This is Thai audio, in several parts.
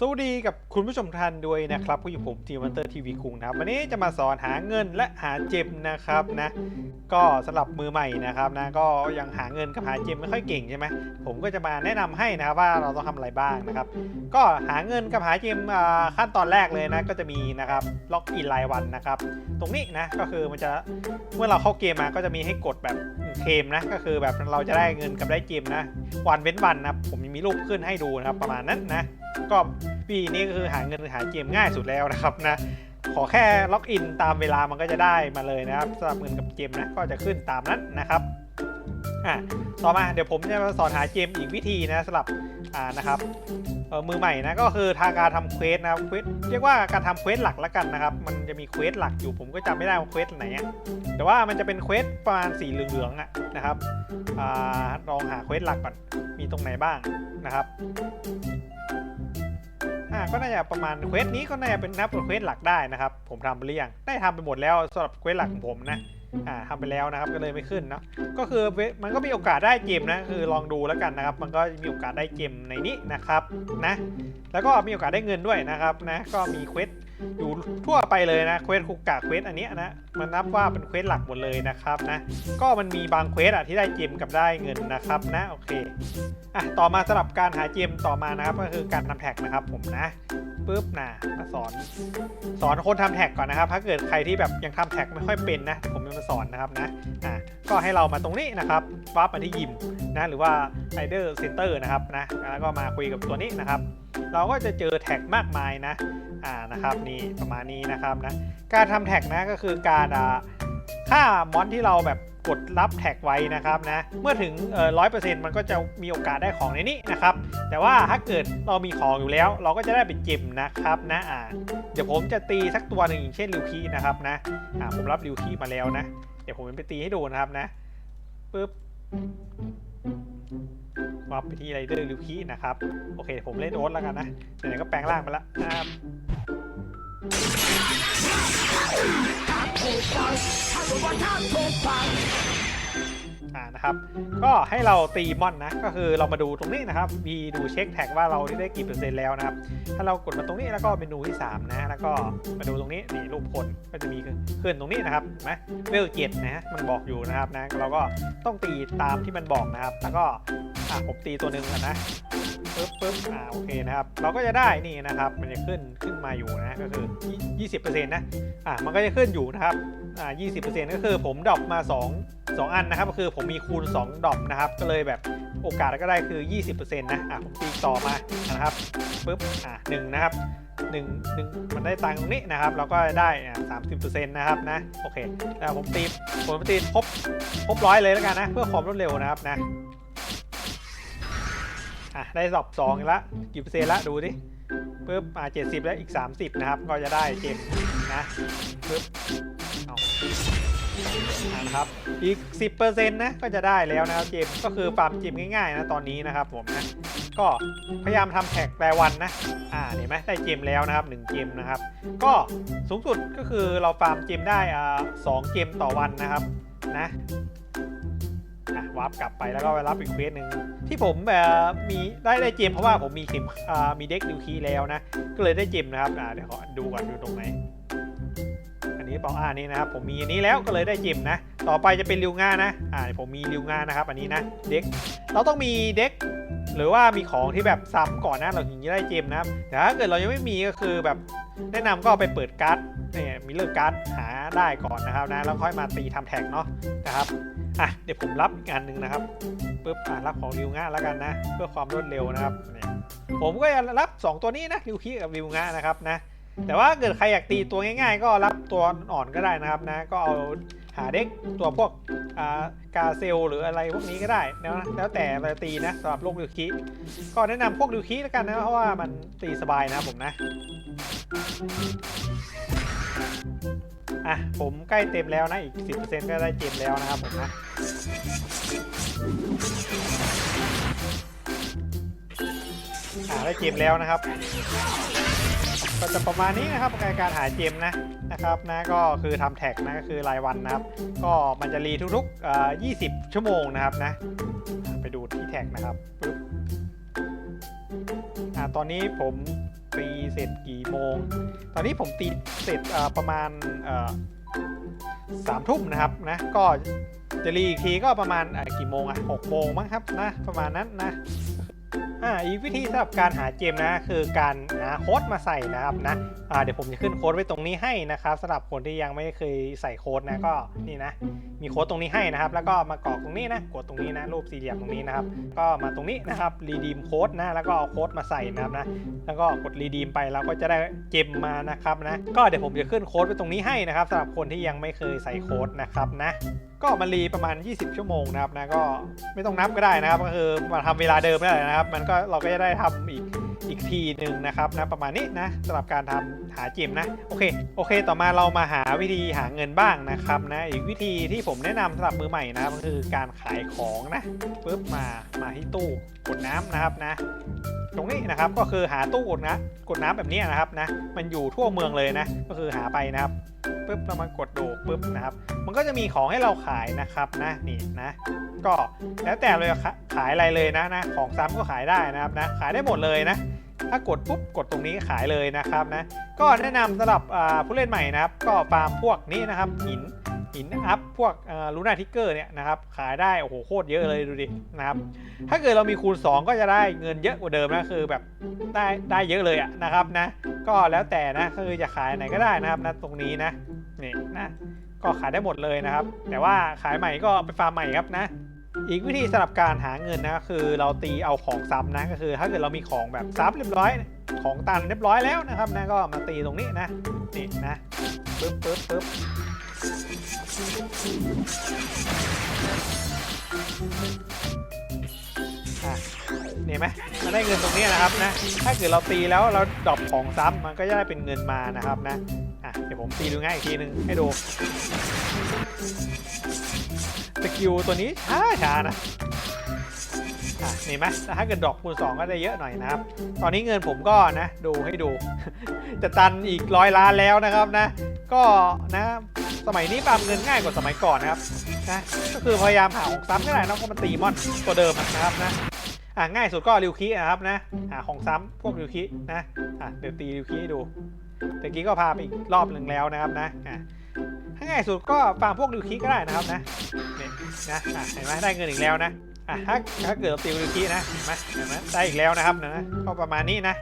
สวัสดีกับคุณผู้ชมท่านด้วยนะครับผู้อยู่ผมทีมันเตอร์ทีวีคุงนะครับ วันนี้จะมาสอนหาเงินและหาเจมนะครับนะ ก็สำหรับมือใหม่นะครับนะก็ยังหาเงินกับหาเจมไม่ค่อยเก่งใช่ไหมผมก็จะมาแนะนำให้นะครับว่าเราต้องทำอะไรบ้างนะครับ ก็หาเงินกับหาเจมอ่าขั้นตอนแรกเลยนะก็จะมีนะครับล็อกอินรายวันนะครับ ตรงนี้นะก็คือมันจะเมื่อเราเข้าเกมมาก็จะมีให้กดแบบเคมนะก็คือแบบเราจะได้เงินกับได้เจมนะวันเว้นวันนะผมมีรูปขึ้นให้ดูนะครับประมาณนั้นนะ ก็ปีนี้ก็คือหาเงินหาเกมง่ายสุดแล้วนะครับนะขอแค่ล็อกอินตามเวลามันก็จะได้มาเลยนะครับสำหรับเงินกับเกมนะก็จะขึ้นตามนั้นนะครับอะต่อมาเดี๋ยวผมจะมาสอนหาเกมอีกวิธีนะสำหรับอ่านะครับมือใหม่นะก็คือทางการทำเควสนะครับเควสเรียกว่าการทำเควสหลักล้วกันนะครับ มันจะมีเควสหลักอยู่ผมก็จำไม่ได้ว่าเควสไหนอะแต่ว่ามันจะเป็นเควสประมาณสีเหลืองๆอะนะครับอลองหาเควสหลักก่อนมีตรงไหนบ้างนะครับ อ่าก็น่าจะประมาณเควสนี้ก็น่าจะเป็นนับเป็นเควสหลักได้นะครับ ผมทำไปหรือยังได้ทำไปหมดแล้วสำหรับเควสหลักของผมนะอ่าทำไปแล้วนะครับก็เลยไม่ขึ้นเนาะก็คือเวมันก็มีโอกาสได้เกมนะคือลองดูแล้วกันนะครับ มันก็มีโอกาสได้เกมในนี้นะครับนะแล้วก็มีโอกาสได้เงินด้วยนะครับนะก็มีเควสอยู่ทั่วไปเลยนะเควสคุกกะเควสอันเนี้ยนะมันนับว่าเป็นเควสหลักหมดเลยนะครับนะก็มันมีบางเควสอะที่ได้เกมกับได้เงินนะครับนะโอเคอะต่อมาสำหรับการหาเจมต่อมานะครับก็คือการทำแท็กนะครับผมนะปุ๊บนะมาสอนสอนคนทำแท็กก่อนนะครับ ถ้าเกิดใครที่แบบยังทำแท็กไม่ค่อยเป็นนะผมจะมาสอนนะครับนะอะก็ให้เรามาตรงนี้นะครับวับมาที่ยิมนะหรือว่า Rider Center นะครับนะแล้วก็มาคุยกับตัวนี้นะครับ เราก็จะเจอแท็กมากมายนะอ่านะครับนี่ประมาณนี้นะครับนะการทำแท็กนะก็คือการอ่าค่ามอนที่เราแบบกดรับแท็กไว้นะครับนะเมื่อถึงร้อยเปอร์เซ็นต์มันก็จะมีโอกาสได้ของในนี้นะครับ แต่ว่าถ้าเกิดเรามีของอยู่แล้ว เราก็จะได้เป็นเจมนะครับนะอ่าเดี๋ยวผมจะตีสักตัวหนึ่งอย่างเช่นริวคีนะครับนะอ่าผมรับริวคีมาแล้วนะ เดี๋ยวผมไปตีให้ดูนะครับนะปึ๊บ วับไปที่ไรเดอร์ริวคีนะครับ โอเค ผมเล่นโอ๊ตแล้วกันนะไหนๆก็แปลงร่างไปแล้วนะครับ่านะครับ ก็ให้เราตีมอนนะ ก็คือเรามาดูตรงนี้นะครับ มีดูเช็คแท็กว่าเราได้กี่เปอร์เซ็นต์แล้วนะครับ ถ้าเรากดมาตรงนี้แล้วก็เมนูที่ 3 นะ แล้วก็มาดูตรงนี้นี่รูปคนก็จะมีขึ้นตรงนี้นะครับนไหมเวลเจ็ดนะฮะมันบอกอยู่นะครับนะ เราก็ต้องตีตามที่มันบอกนะครับ แล้วก็อะผมตีตัวหนึ่งกันนะ ปึ๊บปึ๊บอ่าโอเคนะครับ เราก็จะได้นี่นะครับ มันจะขึ้นขึ้นมาอยู่นะ ก็คือ 20%นะ อะมันก็จะขึ้นอยู่นะครับ อ่า 20%ก็คือผมดรอปมา 2 2 อันนะครับ ก็คือผมมีคูณ 2 ดรอปนะครับ ก็เลยแบบโอกาสก็ได้คือ 20%นะ อะผมตีต่อมานะครับปุ๊บ อะหนึ่งนะครับหนึ่งหนึ่งมันได้ตังค์ตรงนี้นะครับ เราก็ได้อะ30%นะครับนะ โอเคแล้วผมตีผมตีครบครบร้อยเลยแล้วกันนะ เพื่อความรวดเร็วนะครับนะ อะได้ดรอป2อีกละกี่เปอร์เซ็นต์ละดูดิปุ๊บอ่า70แล้วอีก30นะครับ ก็จะได้เจมนะปุ๊บเอาอ่านะครับอีก 10%นะก็จะได้แล้วนะครับเจมก็คือฟาร์มเจมง่ายๆนะตอนนี้นะครับผมนะก็พยายามทำแท็กแปรวันนะอ่าเห็นไหมได้เจมแล้วนะครับ1เจมนะครับ ก็สูงสุดก็คือเราฟาร์มเจมได้อ่าสองเจมต่อวันนะครับนะ วาร์ปกลับไปแล้วก็ไปรับอีกเควสหนึ่งที่ผมแบบมีได้ได้เจมเพราะว่าผมมีเข็มมีเด็กดิวคีแล้วนะ ก็เลยได้เจมนะครับเดี๋ยวขอดูก่อนดูตรงไหน อันนี้เปล่าอ่านี่นะครับผมมีอันนี้แล้วก็เลยได้จิมนะ ต่อไปจะเป็นริวง่านะอ่าผมมีริวง่านะครับ อันนี้นะเด็กเราต้องมีเด็กหรือว่ามีของที่แบบซ้ำก่อนนะเราถึงจะได้เจมนะครับแต่ถ้าเกิดเรายังไม่มีก็คือแบบแนะนำก็ไปเปิดการ์ดเนี่ยมีเลือกการ์ดหาได้ก่อนนะครับนะแล้วค่อยมาตีทำแท็กเนาะนะครับ อะเดี๋ยวผมรับอีกอันหนึ่งนะครับปุ๊บอะรับของริวง่าแล้วกันนะ เพื่อความรวดเร็วนะครับเนี่ยผมก็จะรับ 2 ตัวนี้นะริวคีกับริวง่านะครับนะแต่ว่าเกิดใครอยากตีตัวง่าย ๆ ก็รับตัวอ่อนก็ได้นะครับนะ ก็เอาหาเด็กตัวพวกอ่ากาเซลหรืออะไรพวกนี้ก็ได้นะแล้วแต่เราจะตีนะสำหรับโลกดิวคิก็แนะนำพวกดิวคิแล้วกันนะเพราะว่ามันตีสบายนะผมนะ อะ ผมใกล้เต็มแล้วนะ อีก 10%ก็ได้เต็มแล้วนะครับผมนะอ่าได้เกมแล้วนะครับ ก็จะประมาณนี้นะครับในการหาเจมนะนะครับนะก็คือทำแท็กนะก็คือรายวันนะครับ ก็มันจะรีทุกๆ 20 ชั่วโมงนะครับนะ ไปดูที่แท็กนะครับปึ๊บอ่าตอนนี้ผม ตีเสร็จกี่โมง ตอนนี้ผมตีเสร็จประมาณสามทุ่มนะครับนะก็จะรีอีกทีก็ประมาณกี่โมงอะหกโมงมั้งครับนะประมาณนั้นนะ อ่าอีกวิธีสำหรับการหาเจมนะคือการหาโค้ดมาใส่นะครับนะอ่าเดี๋ยวผมจะขึ้นโค้ดไว้ตรงนี้ให้นะครับสำหรับคนที่ยังไม่เคยใส่โค้ดนะก็นี่นะ มีโค้ดตรงนี้ให้นะครับ แล้วก็มากรอกตรงนี้นะกดตรงนี้นะรูปสี่เหลี่ยมตรงนี้นะครับ ก็มาตรงนี้นะครับรีดีมโค้ดนะแล้วก็เอาโค้ดมาใส่นะครับนะแล้วก็กดรีดีมไปเราก็จะได้เจมมานะครับนะก็เดี๋ยวผมจะขึ้นโค้ดไว้ตรงนี้ให้นะครับสำหรับคนที่ยังไม่เคยใส่โค้ดนะครับนะก็มารีประมาณ 20 ชั่วโมงนะครับนะก็ไม่ต้องนับก็ได้นะครับก็คือมาทำเวลาเดิมได้เลยนะครับ มันก็เราก็จะได้ทำอีกอีกทีหนึ่งนะครับนะประมาณนี้นะสำหรับการทำหาเจมนะโอเคโอเค ต่อมาเรามาหาวิธีหาเงินบ้างนะครับนะอีกวิธีที่ผมแนะนำสำหรับมือใหม่นะครับก็คือการขายของนะปุ๊บมามาที่ตู้กดน้ำนะครับนะ ตรงนี้นะครับก็คือหาตู้กดนะกดน้ำแบบนี้นะครับนะมันอยู่ทั่วเมืองเลยนะ ก็คือหาไปนะครับ ปุ๊บเรามากดดูปุ๊บนะครับ มันก็จะมีของให้เราขายนะครับนะนี่นะ ก็แล้วแต่เลยขาขายอะไรเลยนะนะ ของซ้ำก็ขายได้นะครับนะขายได้หมดเลยนะถ้ากดปุ๊บกดตรงนี้ขายเลยนะครับนะก็แนะนำสำหรับผู้เล่นใหม่นะครับ ก็ฟาร์มพวกนี้นะครับหินหินอัพพวกลูน่าทิกเกอร์เนี่ยนะครับขายได้โอ้โหโคตรเยอะเลยดูดินะครับถ้าเกิดเรามีคูณ 2 ก็จะได้เงินเยอะกว่าเดิมนะคือแบบได้ได้เยอะเลยอะนะครับนะก็แล้วแต่นะคือจะขายไหนก็ได้นะครับนะตรงนี้นะ นี่นะก็ขายได้หมดเลยนะครับ แต่ว่าขายใหม่ก็ไปฟาร์มใหม่ครับนะ อีกวิธีสำหรับการหาเงินนะคือเราตีเอาของซ้ำนะก็คือ ถ้าเกิดเรามีของแบบซ้ำเรียบร้อย ของตันเรียบร้อยแล้วนะครับนะก็มาตีตรงนี้นะนี่นะปึ๊บปึ๊บปึ๊บอะเห็นไหมมันได้เงินตรงนี้นะครับนะ ถ้าเกิดเราตีแล้วเราดรอปของซ้ำมันก็จะได้เป็นเงินมานะครับนะ เดี๋ยวผมตีดูง่ายอีกทีหนึ่งให้ดูสกิลตัวนี้ช้าช้านะอะเห็นไหมถ้าเกิดดอกคูณสองก็จะเยอะหน่อยนะครับ ตอนนี้เงินผมก็นะดูให้ดู จะตันอีกร้อยล้านแล้วนะครับนะ ก็นะสมัยนี้ปามเงินง่ายกว่าสมัยก่อนนะครับนะก็คือพยายามหาของซ้ำก็ได้นะเพราะมันตีมอนตัวเดิมนะครับนะอะง่ายสุดก็ริวคินะครับนะหาของซ้ำพวกริวคินะอะเดี๋ยวตีริวคิให้ดู เมื่อกี้ก็พาไปอีกรอบหนึ่งแล้วนะครับนะถ้าง่ายสุดก็ฟาร์มพวกริวคิก็ได้นะครับนะเนี่ยนะเห็นไหมได้เงินอีกแล้วนะอะถ้าถ้าเกิดเราตีริวคินะเห็นไหมเห็นไหมได้อีกแล้วนะครับนะก็ประมาณนี้นะ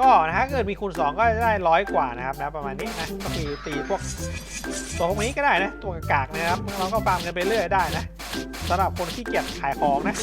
ก็นะถ้าเกิดมีคูณ2 ก็จะได้ร้อยกว่านะครับนะประมาณนี้นะก็คือตีพวกตัวพวกนี้ก็ได้นะตัวกากนะครับเราก็ฟาร์มกันไปเรื่อยได้นะ สำหรับคนที่เกียจขายของนะ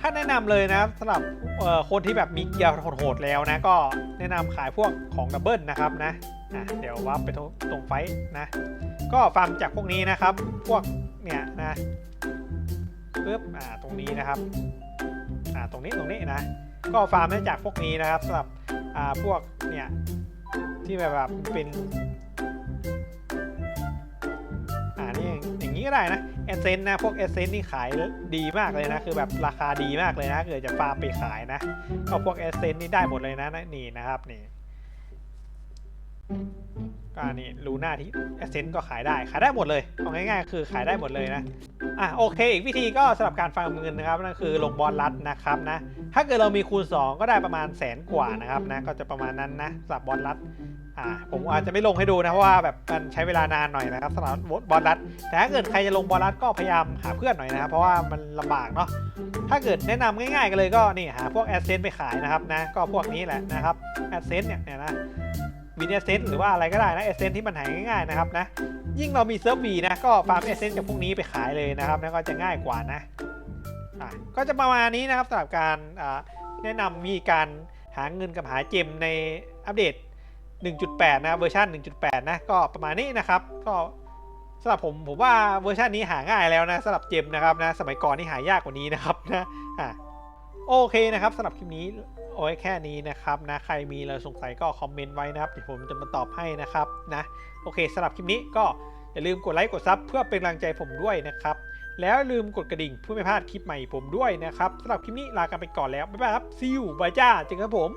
ถ้าแนะนำเลยนะครับสำหรับเอ่อคนที่แบบมีเกียร์โหดๆแล้วนะ ก็แนะนำขายพวกของดับเบิลนะครับนะอะเดี๋ยววับไปตรงไฟนะ ก็ฟาร์มจากพวกนี้นะครับ พวกเนี่ยนะปึ๊บอ่าตรงนี้นะครับอ่าตรงนี้ตรงนี้นะ ก็ฟาร์มได้จากพวกนี้นะครับสำหรับอ่าพวกเนี่ยที่แบบแบบเป็นอ่านี่อย่างนี้ก็ได้นะ เอเซนนะ พวกเอเซนนี่ขายดีมากเลยนะ คือแบบราคาดีมากเลยนะ เกิดจะฟาร์มไปขายนะก็พวกเอเซนนี่ได้หมดเลยนะนี่นะครับนี่ ก็อันนี้ลูน่าที่แอสเซนต์ก็ขายได้ ขายได้หมดเลยเอาง่ายๆ คือขายได้หมดเลยนะอะโอเค อีกวิธีก็สำหรับการฟาร์มเงินนะครับนั่นคือลงบอลรัดนะครับนะถ้าเกิดเรามีคูณ 2 ก็ได้ประมาณแสนกว่านะครับนะก็จะประมาณนั้นนะสำหรับบอลรัดอ่าผมอาจจะไม่ลงให้ดูนะเพราะว่าแบบมันใช้เวลานานหน่อยนะครับสำหรับบอลรัดแต่ถ้าเกิดใครจะลงบอลรัดก็พยายามหาเพื่อนหน่อยนะครับเพราะว่ามันลำบากเนาะถ้าเกิดแนะนำง่ายๆกันเลยก็นี่หาพวกแอสเซนต์ไปขายนะครับนะก็พวกนี้แหละนะครับแอสเซนเนี่ยเนี่ยนะ วินเอเซนหรือว่าอะไรก็ได้นะเอเซนที่มันหายง่ายๆนะครับนะยิ่งเรามีเซิร์ฟวีนะก็ฟาร์มเอเซนจากพวกนี้ไปขายเลยนะครับนะก็จะง่ายกว่านะอะก็จะประมาณนี้นะครับสำหรับการแนะนำมีการหาเงินกับหาเจมในอัปเดต 1.8 นะเวอร์ชัน1.8 นะก็ประมาณนี้นะครับก็สำหรับผมผมว่าเวอร์ชันนี้หาง่ายแล้วนะสำหรับเจมนะครับนะสมัยก่อนนี่หายากกว่านี้นะครับนะอะโอเคนะครับสำหรับคลิปนี้ เอาไว้แค่นี้นะครับนะใครมีอะไรสงสัยก็คอมเมนต์ไว้นะครับเดี๋ยวผมจะมาตอบให้นะครับนะโอเคสำหรับคลิปนี้ก็อย่าลืมกดไลค์กดซับเพื่อเป็นกำลังใจผมด้วยนะครับแล้วลืมกดกระดิ่งเพื่อไม่พลาดคลิปใหม่ผมด้วยนะครับสำหรับคลิปนี้ลากันไปก่อนแล้วบ๊ายบายครับซิวบายจ้าเจอกันครับผม